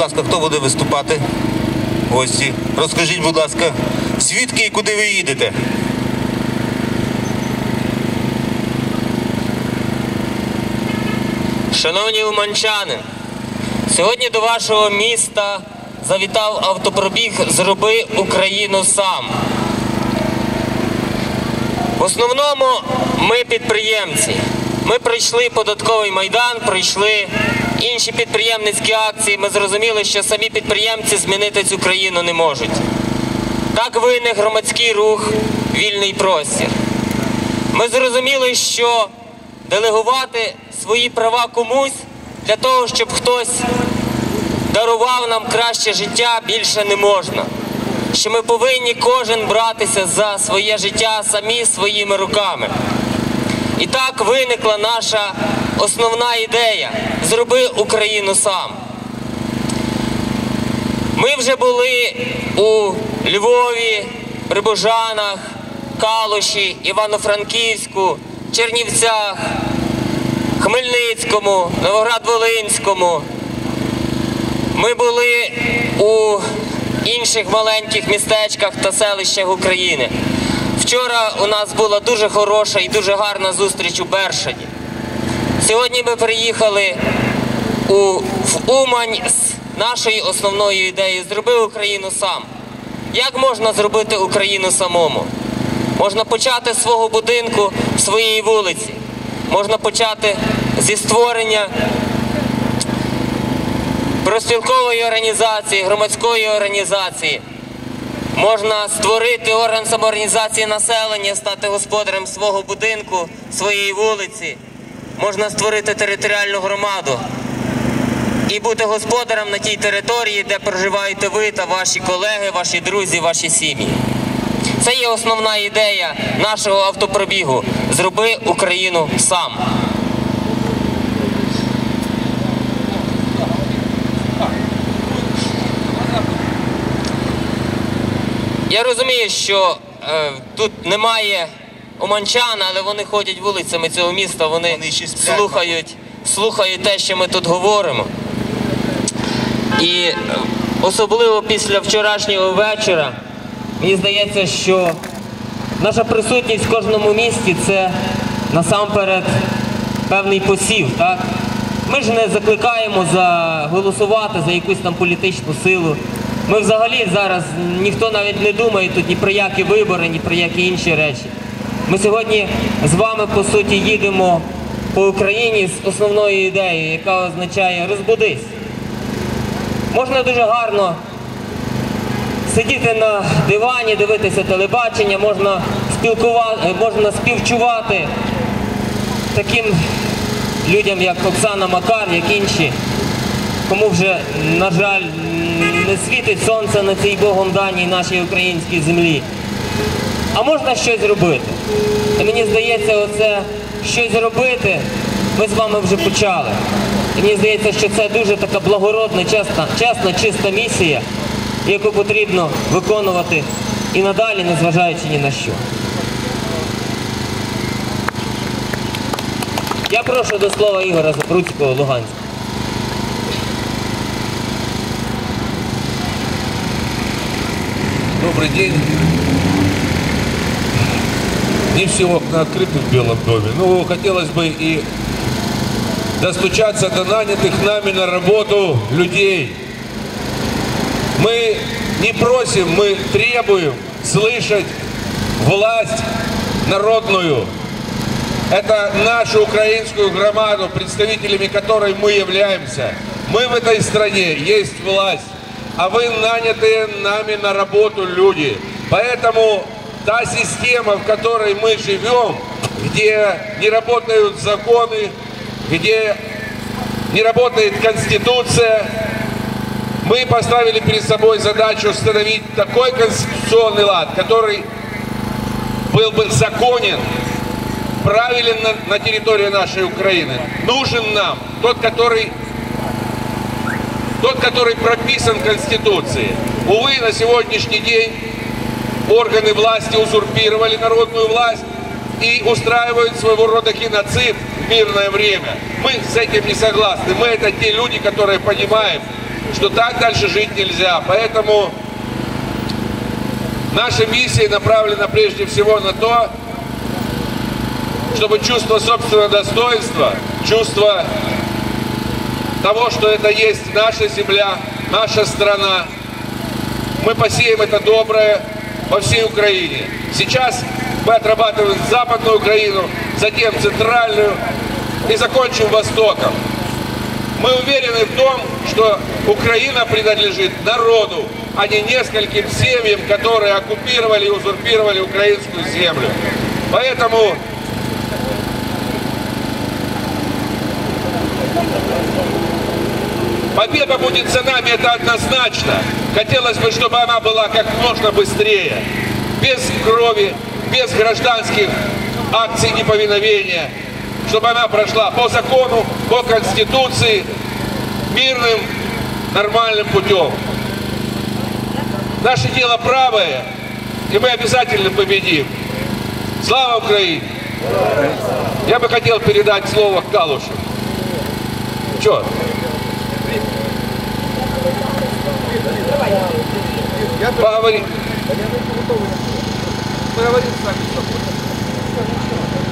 ласка, хто буде виступати? Гості. Розкажіть, будь ласка, звідки і куди ви їдете? Шановні уманчани, сьогодні до вашого міста завітав автопробіг Зроби Україну сам. В основному ми підприємці. Ми пройшли податковий майдан, пройшли інші підприємницькі акції. Ми зрозуміли, що самі підприємці змінити цю країну не можуть. Так виник громадський рух Вільний простір. Ми зрозуміли, що делегувати свої права комусь для того, щоб хтось дарував нам краще життя, більше не можна. Що ми повинні кожен братися за своє життя самі своїми руками. І так виникла наша основна ідея зроби Україну сам. Ми вже були у Львові, Прибужанах, Калуші, Івано-Франківську, Чернівцях, Хмельницькому, Новоград-Волинському. Ми були у інших маленьких містечках та селищах України. Вчора у нас була дуже хороша і дуже гарна зустріч у Бершаді. Сьогодні ми приїхали у, в Умань з нашою основною ідеєю Зроби Україну сам. Як можна зробити Україну самому? Можна почати з свого будинку, своєї вулиці. Можна почати зі створення профспілкової організації, громадської організації. Можна створити орган самоорганізації населення, стати господарем свого будинку, своєї вулиці. Можна створити територіальну громаду і бути господарем на тій території, де проживаєте ви та ваші колеги, ваші друзі, ваші сім'ї. Це є основна ідея нашого автопробігу. Зроби Україну сам. Я розумію, що е, тут немає уманчан, але вони ходять вулицями цього міста, вони, Вони слухають, слухають те, що ми тут говоримо. І особливо після вчорашнього вечора, мені здається, що наша присутність в кожному місті це насамперед певний посів. Так? Ми ж не закликаємо за голосувати за якусь там політичну силу. Ми взагалі зараз ніхто навіть не думає тут ні про які вибори, ні про які інші речі. Ми сьогодні з вами по суті їдемо по Україні з основною ідеєю, яка означає розбудись. Можна дуже гарно сидіти на дивані, дивитися телебачення, можна можна співчувати таким людям, як Оксана Макар, як інші, кому вже, на жаль, не світить сонце на цій Богом даній нашій українській землі. А можна щось робити. І мені здається, оце щось робити ми з вами вже почали. І мені здається, що це дуже така благородна, чесна, чесна, чиста місія, яку потрібно виконувати і надалі, незважаючи ні на що. Я прошу до слова Ігора Запруцького, Луганська. Добрый день. Не все окна открыты в Белом доме. Ну, хотелось бы и достучаться до нанятых нами на работу людей. Мы не просим, мы требуем слышать власть народную. Это нашу украинскую громаду, представителями которой мы являемся. Мы в этой стране, есть власть, а вы нанятые нами на работу люди. Поэтому та система, в которой мы живем, где не работают законы, где не работает Конституция, мы поставили перед собой задачу установить такой конституционный лад, который был бы законен, правилен на, на территории нашей Украины. Нужен нам тот, который тот, который прописан в Конституции. Увы, на сегодняшний день органы власти узурпировали народную власть и устраивают своего рода геноцид в мирное время. Мы с этим не согласны. Мы это те люди, которые понимаем, что так дальше жить нельзя. Поэтому наша миссия направлена прежде всего на то, чтобы чувство собственного достоинства, чувство того, что это есть наша земля, наша страна, мы посеем это доброе по всей Украине. Сейчас мы отрабатываем западную Украину, затем центральную и закончим Востоком. Мы уверены в том, что Украина принадлежит народу, а не нескольким семьям, которые оккупировали и узурпировали украинскую землю. Поэтому Победа будет за нами, это однозначно. Хотелось бы, чтобы она была как можно быстрее. Без крови, без гражданских акций неповиновения. Чтобы она прошла по закону, по Конституции, мирным, нормальным путем. Наше дело правое, и мы обязательно победим. Слава Украине! Я бы хотел передать слово Калушу. Че? Поговори.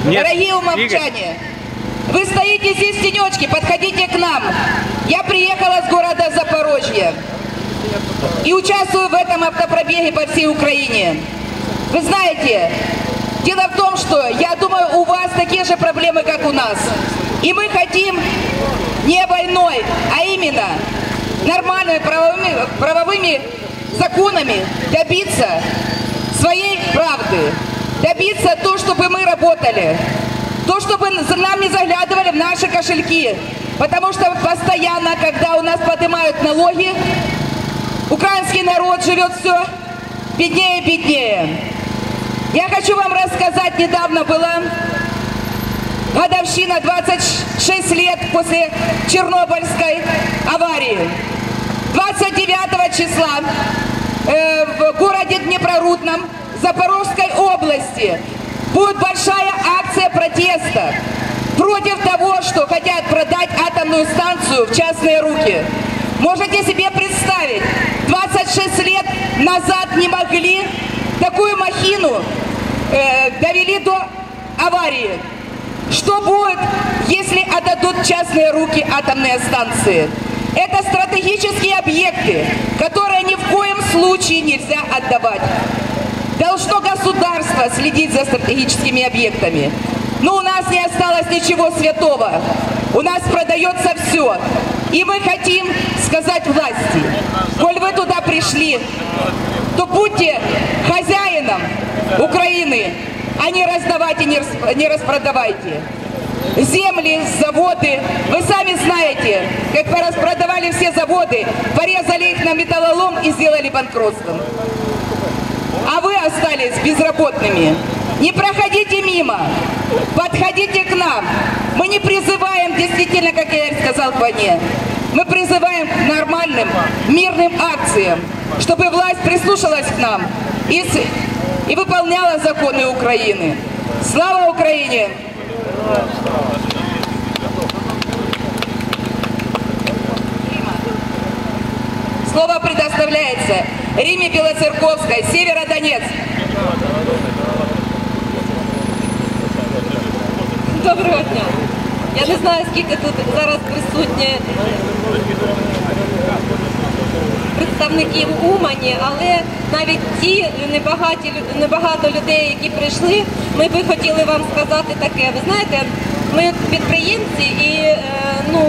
Дорогие умовчане, вы стоите здесь в тенечке, подходите к нам. Я приехала с города Запорожье и участвую в этом автопробеге по всей Украине. Вы знаете, дело в том, что я думаю, у вас такие же проблемы, как у нас. И мы хотим не войной, а именно нормальными правовыми, правовыми законами добиться своей правды, добиться то, чтобы мы работали, то, чтобы нам не заглядывали в наши кошельки. Потому что постоянно, когда у нас поднимают налоги, украинский народ живет все беднее и беднее. Я хочу вам рассказать, недавно была годовщина 26 лет после Чернобыльской аварии. 29 числа э, в городе Днепрорудном Запорожской области будет большая акция протеста против того, что хотят продать атомную станцию в частные руки. Можете себе представить, 26 лет назад не могли такую махину э, довели до аварии. Что будет, если отдадут частные руки атомные станции? Это стратегические объекты, которые ни в коем случае нельзя отдавать. Должно государство следить за стратегическими объектами. Но у нас не осталось ничего святого. У нас продается все. И мы хотим сказать власти, коль вы туда пришли, то будьте хозяином Украины, а не раздавайте, не рас- не распродавайте. Земли, заводы, вы сами знаете, как вы распродавали все заводы, порезали их на металлолом и сделали банкротством. А вы остались безработными. Не проходите мимо, подходите к нам. Мы не призываем, действительно, как я и сказал к мы призываем к нормальным, мирным акциям, чтобы власть прислушалась к нам и, и выполняла законы Украины. Слава Украине! Слово предоставляется Риме Белоцерковской, Северодонецк. Доброго дня. Я не знаю, скільки тут зараз присутні представників Умані, але навіть ті небагаті, небагато людей, які прийшли, ми би хотіли вам сказати таке. Ви знаєте, ми підприємці і е, ну,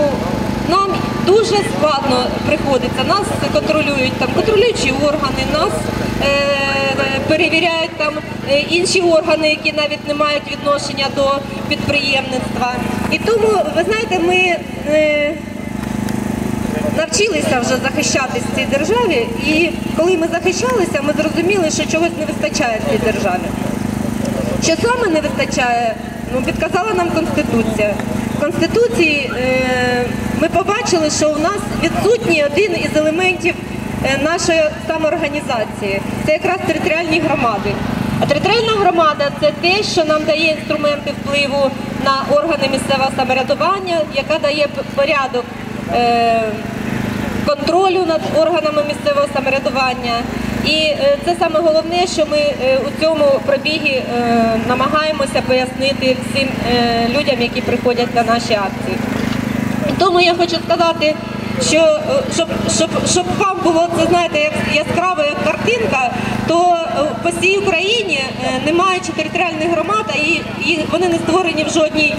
нам дуже складно приходиться. Нас контролюють там контролюючі органи, нас е, перевіряють там е, інші органи, які навіть не мають відношення до підприємництва. І тому, ви знаєте, ми навчилися вже захищатись в цій державі, і коли ми захищалися, ми зрозуміли, що чогось не вистачає в цій державі. Що саме не вистачає, ну, підказала нам Конституція. В Конституції е, ми побачили, що у нас відсутній один із елементів е, нашої самоорганізації. Це якраз територіальні громади. А територіальна громада це те, що нам дає інструменти впливу на органи місцевого самоврядування, яка дає порядок. Е, контролю над органами місцевого самоврядування. І е, це саме головне, що ми е, у цьому пробігі е, намагаємося пояснити всім людям, які приходять на наші акції. Тому я хочу сказати, що щоб, щоб, щоб вам було це знаєте, як яскраво як картинка, то по всій Україні е, немає територіальних громад, і, вони не створені в жодній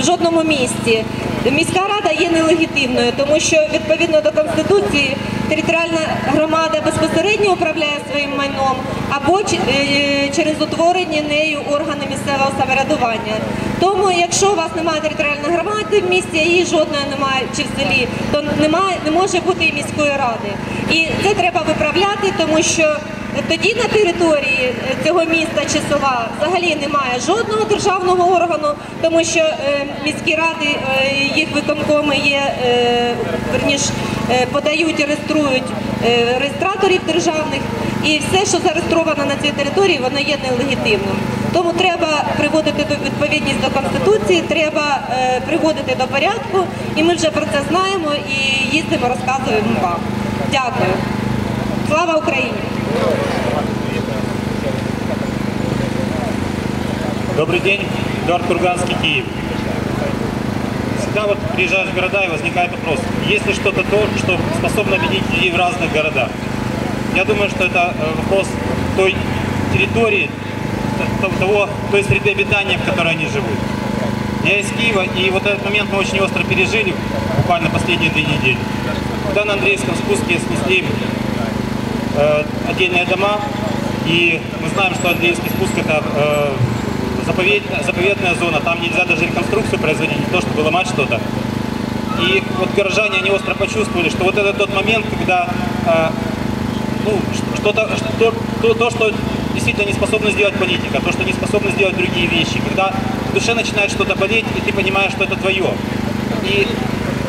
в жодному місті. Міська рада є нелегітимною, тому що відповідно до конституції територіальна громада безпосередньо управляє своїм майном або е, через утворені нею органи місцевого самоврядування. Тому, якщо у вас немає територіальної громади в місті, її жодної немає чи в селі, то немає, не може бути і міської ради. І це треба виправляти, тому що тоді на території е, цього міста чи села взагалі немає жодного державного органу, тому що е, міські ради, е, їх виконкоми є, верніш, подають і реєструють реєстраторів державних, і все, що зареєстровано на цій території, воно є нелегітимним. Тому треба приводити до відповідність до конституції, треба приводити до порядку, і ми вже про це знаємо і їздимо, розказуємо вам. Дякую. Слава Україні! Добрый день, Эдуард Курганский, Киев. Всегда вот приезжаешь в города и возникает вопрос, есть ли что-то то, что способно объединить людей в разных городах? Я думаю, что это э, вопрос той территории, того, той среды обитания, в которой они живут. Я из Киева, и вот этот момент мы очень остро пережили, буквально последние две недели. Когда на Андреевском спуске снесли э, отдельные дома, и мы знаем, что Андреевский спуск это э, заповедная, заповедная зона, там нельзя даже реконструкцию производить, не то чтобы ломать что-то. И вот горожане, они остро почувствовали, что вот это тот момент, когда э, ну, что-то, что, то, то, что действительно не способна сделать политика, то, что не способны сделать другие вещи, когда в душе начинает что-то болеть, и ты понимаешь, что это твое. И,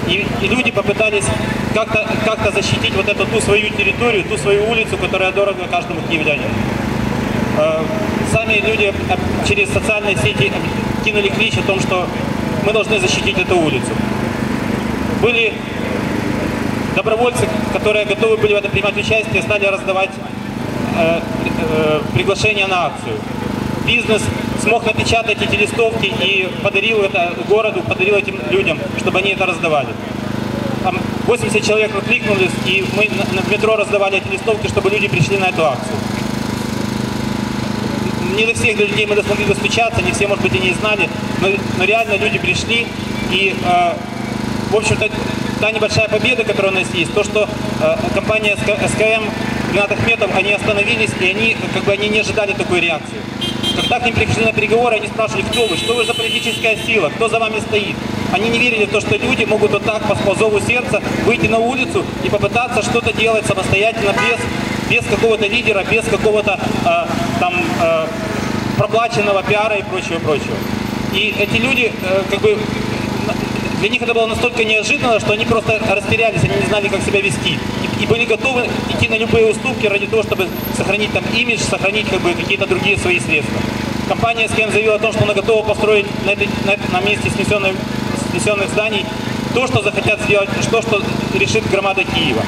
и, и люди попытались как-то как защитить вот эту ту свою территорию, ту свою улицу, которая дорога каждому киевлянину. Э, Сами люди через социальные сети кинули клич о том, что мы должны защитить эту улицу. Были добровольцы, которые готовы были в этом принимать участие, стали раздавать э, э, приглашения на акцию. Бизнес смог напечатать эти листовки и подарил это городу, подарил этим людям, чтобы они это раздавали. Там 80 человек откликнулись, и мы на, метро раздавали эти листовки, чтобы люди пришли на эту акцию. Не до всех людей мы смогли достучаться, не все, может быть, и не знали, но, но реально люди пришли, и, э, в общем-то, та небольшая победа, которая у нас есть, то, что э, компания СК- СКМ, Игнат Ахметов, они остановились, и они, как бы, они не ожидали такой реакции. Когда к ним пришли на переговоры, они спрашивали, кто вы, что вы за политическая сила, кто за вами стоит. Они не верили в то, что люди могут вот так по, зову сердца выйти на улицу и попытаться что-то делать самостоятельно, без, без какого-то лидера, без какого-то э, там э, проплаченного пиара и прочего, прочего. И эти люди, э, как бы, для них это было настолько неожиданно, что они просто растерялись, они не знали, как себя вести. И, и были готовы идти на любые уступки ради того, чтобы сохранить там имидж, сохранить как бы какие-то другие свои средства. Компания SKM заявила о том, что она готова построить на, этой- на, на месте снесенных, снесенных зданий то, что захотят сделать, то, что решит громада Киева.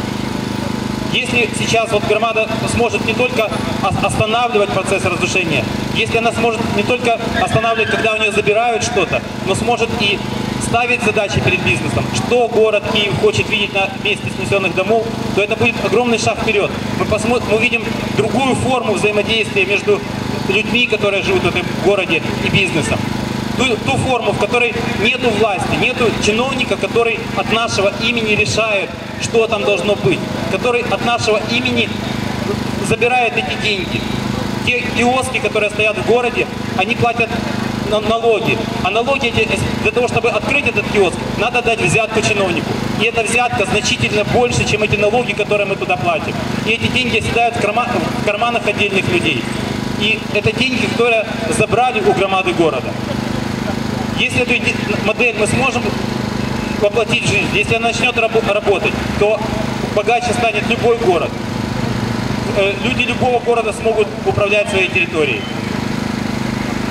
Если сейчас вот громада сможет не только ос- останавливать процесс разрушения, если она сможет не только останавливать, когда у нее забирают что-то, но сможет и ставить задачи перед бизнесом, что город Киев хочет видеть на месте снесенных домов, то это будет огромный шаг вперед. Мы, посмотрим, мы увидим другую форму взаимодействия между людьми, которые живут в этом городе, и бизнесом. Ту, ту форму, в которой нету власти, нету чиновника, который от нашего имени решает, что там должно быть, который от нашего имени забирает эти деньги. Те киоски, которые стоят в городе, они платят налоги. А налоги эти, для того, чтобы открыть этот киоск, надо дать взятку чиновнику. И эта взятка значительно больше, чем эти налоги, которые мы туда платим. И эти деньги оседают в, карма- в карманах отдельных людей. И это деньги, которые забрали у громады города. Если эту модель мы сможем воплотить в жизнь, если она начнет рабо- работать, то богаче станет любой город. Э, Люди любого города смогут управлять своей территорией.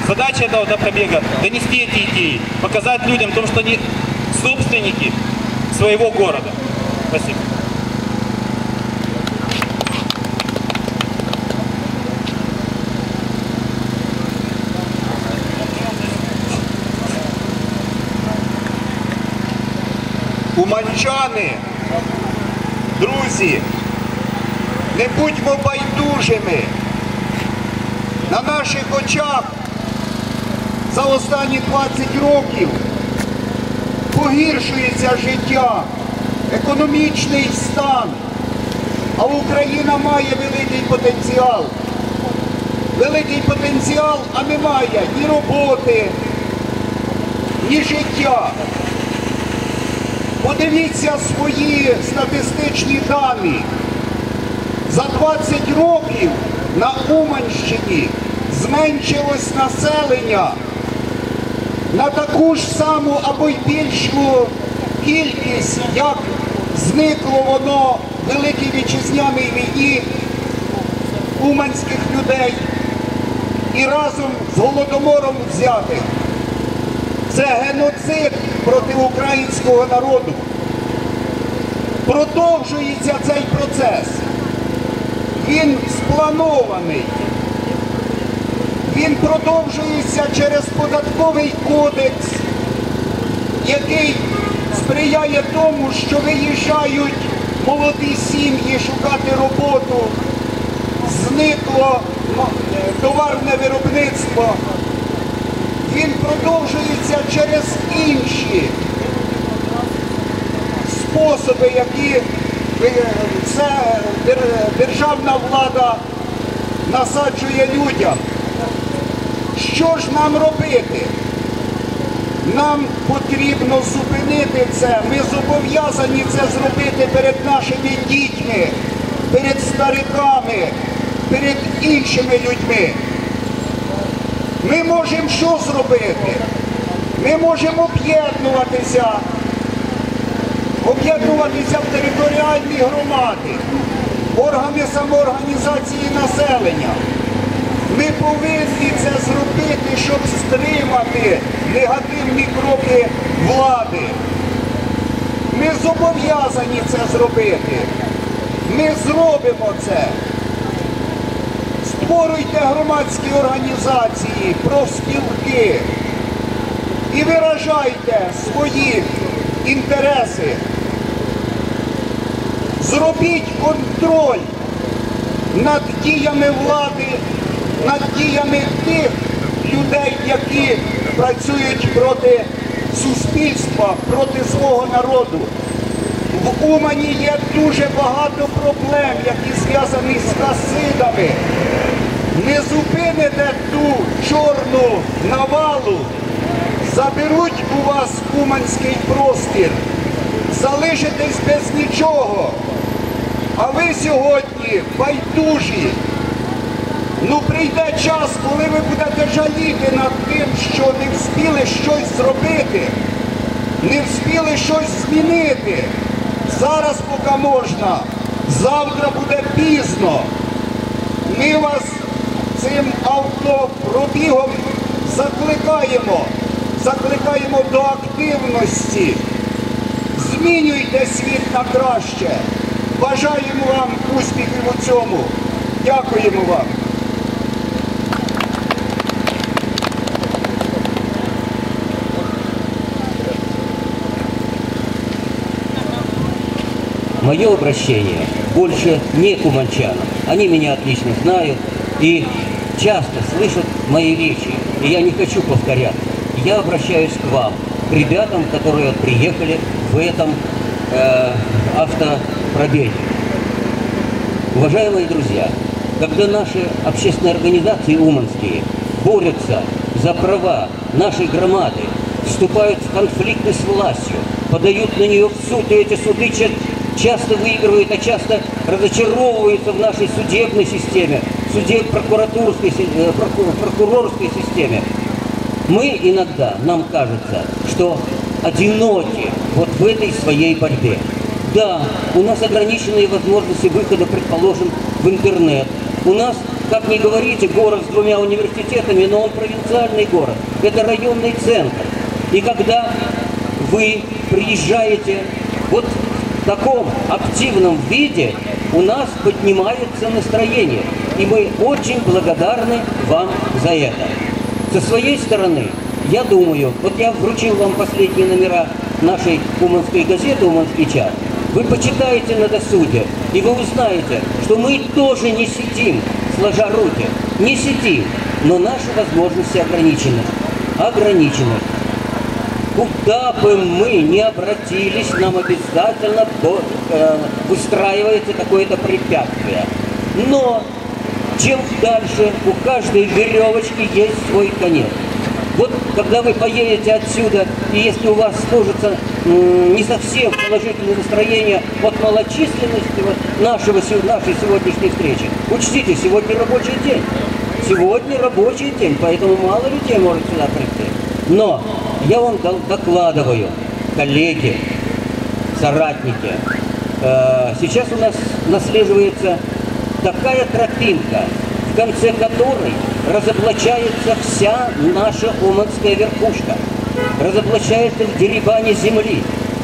Задача этого автопробега – донести эти идеи, показать людям о том, что они собственники своего города. Спасибо. Уманчани, друзі, не будьмо байдужими. На наших очах за останні 20 років погіршується життя, економічний стан, а Україна має великий потенціал. Великий потенціал, а немає ні роботи, ні життя. Подивіться свої статистичні дані. За 20 років на Уманщині зменшилось населення на таку ж саму або й більшу кількість, як зникло воно в Великій Вітчизняній війні уманських людей і разом з голодомором взятих. Це геноцид проти українського народу. Продовжується цей процес. Він спланований. Він продовжується через податковий кодекс, який сприяє тому, що виїжджають молоді сім'ї шукати роботу, зникло е, товарне виробництво. Він продовжується через інші способи, які е, це державна влада насаджує людям. Що ж нам робити? Нам потрібно зупинити це. Ми зобов'язані це зробити перед нашими дітьми, перед стариками, перед іншими людьми. Ми можемо що зробити? Ми можемо об'єднуватися, об'єднуватися в територіальні громади, органи самоорганізації населення. Ми повинні це зробити, щоб стримати негативні кроки влади. Ми зобов'язані це зробити. Ми зробимо це. Створюйте громадські організації, профспілки і виражайте свої інтереси. Зробіть контроль над діями влади, над діями тих людей, які працюють проти суспільства, проти свого народу. В Умані є дуже багато проблем, які зв'язані з хасидами. Не зупините ту чорну навалу, заберуть у вас уманський простір, залишитесь без нічого. А ви сьогодні байдужі. Ну прийде час, коли ви будете жаліти над тим, що не встигли щось зробити, не встигли щось змінити. Зараз поки можна, завтра буде пізно. Ми вас цим автопробігом закликаємо, закликаємо до активності. Змінюйте світ на краще. Бажаємо вам успіхів у цьому. Дякуємо вам. Мое обращение больше не к уманчанам. Они меня отлично знают и часто слышат мои речи. И я не хочу повторять. Я обращаюсь к вам, к ребятам, которые приехали в этом э, автопробеге. Уважаемые друзья, когда наши общественные организации уманские борются за права нашей громады, вступают в конфликты с властью, подают на нее в суд, и эти суды часто выигрывают, а часто разочаровываются в нашей судебной системе, суде прокуратурской, э, проку- прокурорской системе. Мы иногда, нам кажется, что одиноки вот в этой своей борьбе. Да, у нас ограниченные возможности выхода, предположим, в интернет. У нас, как ни говорите, город с двумя университетами, но он провинциальный город. Это районный центр. И когда вы приезжаете вот в таком активном виде, у нас поднимается настроение. И мы очень благодарны вам за это. Со своей стороны, я думаю, вот я вручил вам последние номера нашей уманской газеты «Уманский час», вы почитаете на досуге, и вы узнаете, что мы тоже не сидим, сложа руки, не сидим, но наши возможности ограничены. Ограничены. Куда бы мы ни обратились, нам обязательно до- э, выстраивается какое-то препятствие. Но чем дальше, у каждой веревочки есть свой конец. Вот когда вы поедете отсюда, и если у вас сложится не совсем положительное настроение от малочисленности нашего, нашей сегодняшней встречи, учтите, сегодня рабочий день. Сегодня рабочий день, поэтому мало людей может сюда прийти. Но я вам докладываю, коллеги, соратники, э, сейчас у нас наслеживается такая тропинка, в конце которой разоблачается вся наша уманская верхушка, разоблачается в деребане земли,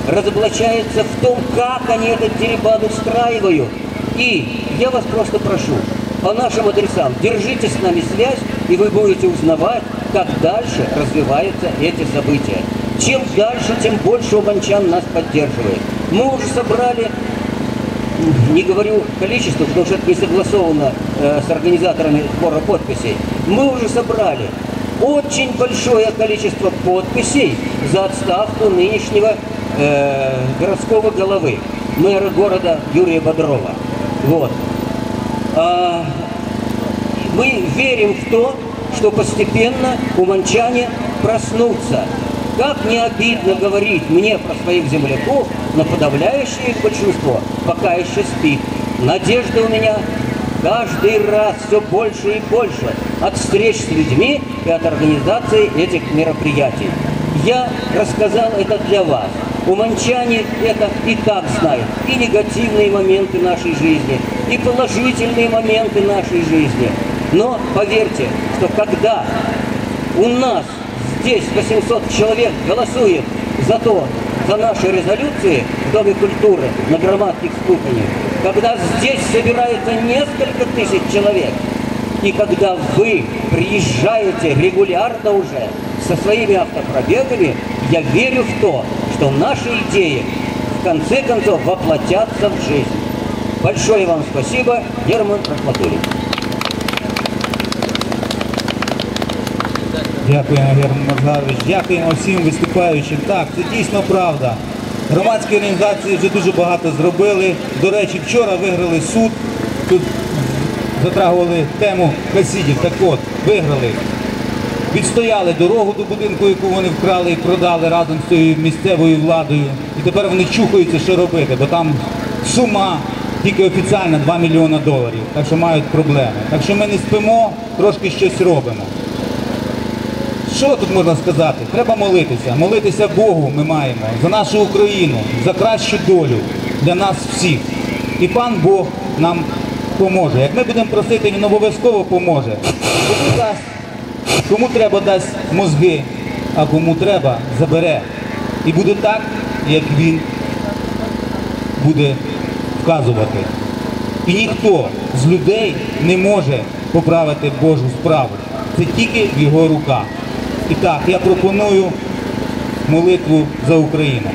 разоблачается в том, как они этот деребан устраивают. И я вас просто прошу, по нашим адресам, держите с нами связь, и вы будете узнавать, как дальше развиваются эти события. Чем дальше, тем больше уманчан нас поддерживает. Мы уже собрали не говорю количество, потому что это не согласовано э, с организаторами сбора подписей, мы уже собрали очень большое количество подписей за отставку нынешнего э, городского головы, мэра города Юрия Бодрова. Вот. А, мы верим в то, что постепенно уманчане проснутся. Как не обидно говорить мне про своих земляков, но подавляющее их большинство пока еще спит. Надежда у меня каждый раз все больше и больше от встреч с людьми и от организации этих мероприятий. Я рассказал это для вас. Уманчане это и так знают. И негативные моменты нашей жизни, и положительные моменты нашей жизни. Но поверьте, что когда у нас здесь 800 человек голосует за то, за наши резолюции в Доме культуры на громадных ступенях, когда здесь собирается несколько тысяч человек, и когда вы приезжаете регулярно уже со своими автопробегами, я верю в то, что наши идеи в конце концов воплотятся в жизнь. Большое вам спасибо, Герман Рахматуллин. Дякуємо, Герман Маргарович. Дякуємо всім виступаючим. Так, це дійсно правда. Громадські організації вже дуже багато зробили. До речі, вчора виграли суд. Тут затрагували тему хасідів. Так от, виграли. Відстояли дорогу до будинку, яку вони вкрали і продали разом з цією місцевою владою. І тепер вони чухаються, що робити, бо там сума тільки офіційна 2 мільйона доларів. Так що мають проблеми. Так що ми не спимо, трошки щось робимо. Що тут можна сказати? Треба молитися. Молитися Богу ми маємо за нашу Україну, за кращу долю для нас всіх. І пан Бог нам поможе. Як ми будемо просити, він обов'язково поможе. Кому треба дасть мозги, а кому треба забере. І буде так, як він буде вказувати. І ніхто з людей не може поправити Божу справу. Це тільки в його руках. І так, я пропоную молитву за Україну.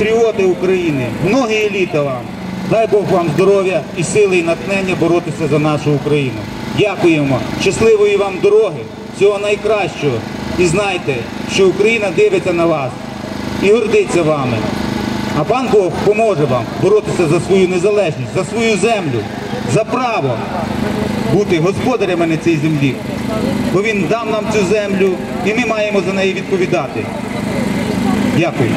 Патріоти України, многі літа вам. Дай Бог вам здоров'я і сили і натхнення боротися за нашу Україну. Дякуємо, щасливої вам дороги, всього найкращого. І знайте, що Україна дивиться на вас і гордиться вами. А пан Бог поможе вам боротися за свою незалежність, за свою землю, за право бути господарями на цій землі. Бо він дав нам цю землю і ми маємо за неї відповідати. Дякую.